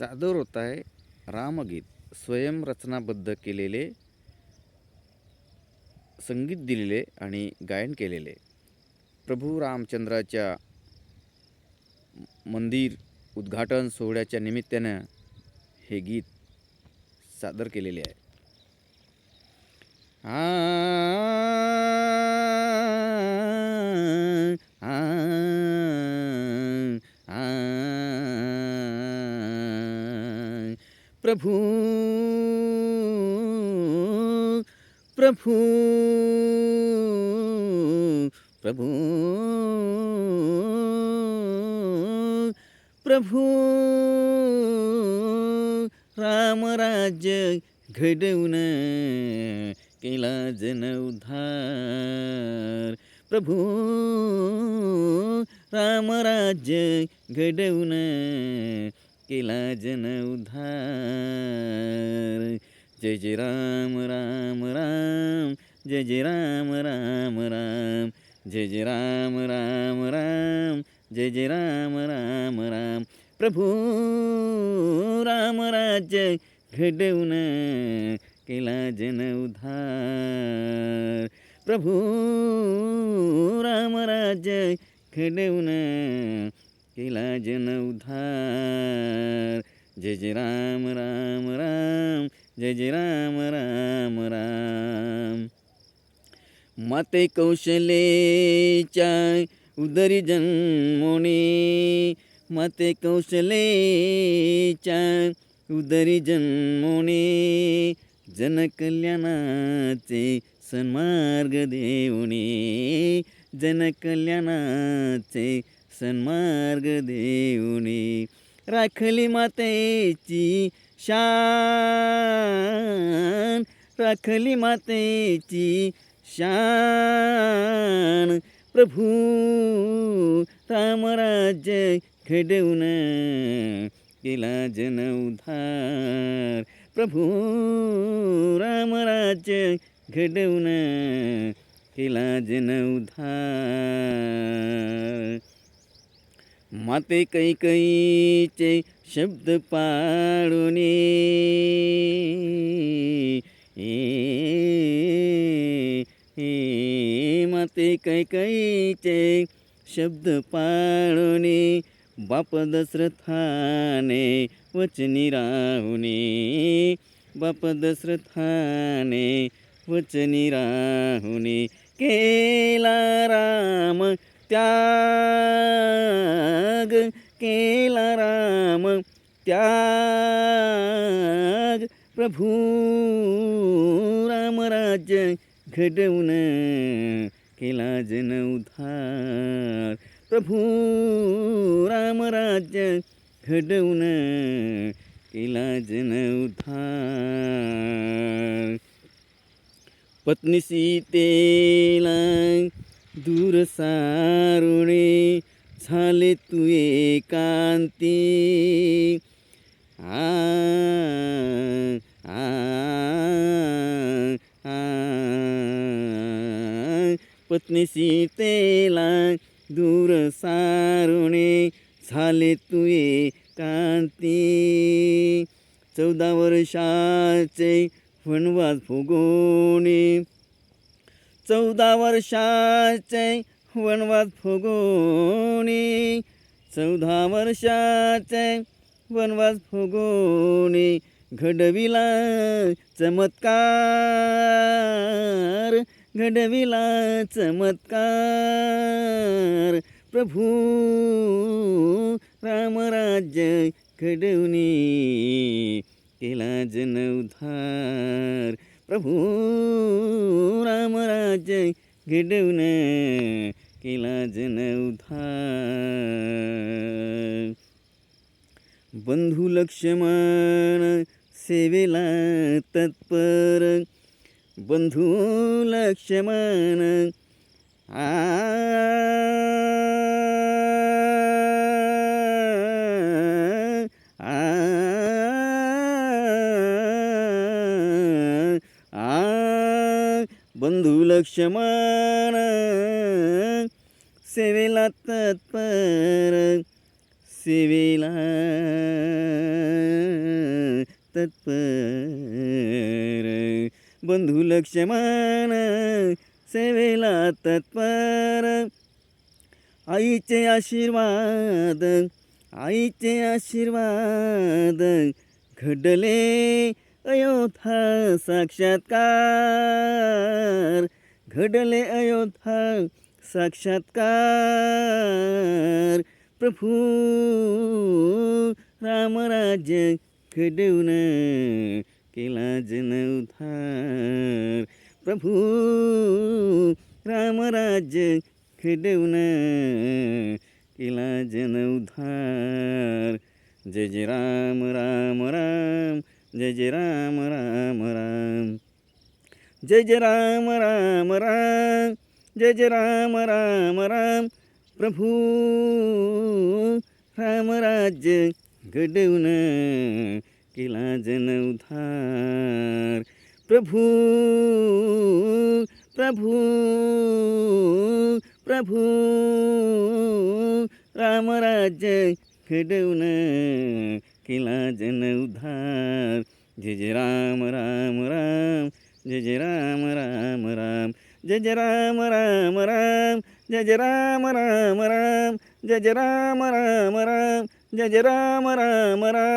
सादर होत आहे रामगीत. स्वयंरचनाबद्ध केलेले संगीत दिलेले आणि गायन केलेले. प्रभू रामचंद्राच्या मंदिर उद्घाटन सोहळ्याच्या निमित्तानं हे गीत सादर केलेले आहे. आ, प्रभू प्रभू प्रभू प्रभू रामराज्य घडवून केला जन प्रभू रामराज्य घडवून केला जन उद्धार. जय जय राम राम राम. जय जय राम राम राम. जय जय राम राम राम. जय जय राम राम राम. प्रभू राम राज्य घडवून केला जन उद्धार. प्रभू रामराज्य घडवून केला जन उद्धार. जय जय राम राम राम. जय जय राम राम राम. माते कौशलेच्या उदरी जन्मोने. माते कौशलेच्या उदरी जन्मोने. जनकल्याणाचे सन्मार्ग देऊने. जनकल्याणाचे सन्मार्ग देऊने राखली मातेची शान. राखली मातेची शान. प्रभू रामराज्य घडवून केला जन प्रभू रामराज्य घडवून केला जन माते माते कैकईचे शब्द पाळुने. माते ए, माते शब्द पाळुने बाप दशरथाने वचनी राहुने. बाप दशरथाने वचनी राहुने. केला राम त्या केला राम त्याग प्रभू रामराज्य घडवून केला जन उद्धार. प्रभू रामराज्य घडवून केला जन उद्धार. पत्नी सीतेला दूर सारुणे झाले तू एकांती. आ आ, आ, पत्नी सीतेला दूर सारुणे झाले तू एकांती. चौदा वर्षाचे वनवास भोगोणे चौदा वर्षाचे वनवास भोगोणे चौदा वर्षाचे वनवास भोगोणे घडविला चमत्कार घडविला चमत्कार. प्रभू रामराज्य घडवणी केला जन प्रभू रामराज्य घडवणं केला जन उद्धार बंधू लक्ष्मण सेवेला तत्पर बंधू लक्ष्मण आ आ आ बंधू लक्ष्मण सेवेला तत्पर सेवेला तत्पर बंधू लक्ष्मण सेवेला तत्पर आईचे आशीर्वाद आईचे आशीर्वाद. घडले अयोध्या साक्षात्कार. घडले अयोध्या साक्षात्कार. प्रभू रामराज्य घडवून केला जन उद्धार. प्रभू रामराज्य घडवून केला जन उद्धार. जय जय राम राम राम. जय जय राम राम राम. जय जय राम राम राम. जय जय राम राम राम. प्रभू रामराज्य घडवून केला जन उद्धार. प्रभू प्रभू प्रभू रामराज्य घडवून केला जन उद्धार. जय जय राम राम राम. जय जय राम राम राम. जय जय राम राम राम जय जय राम राम राम जय जय राम राम राम जय जय राम राम राम।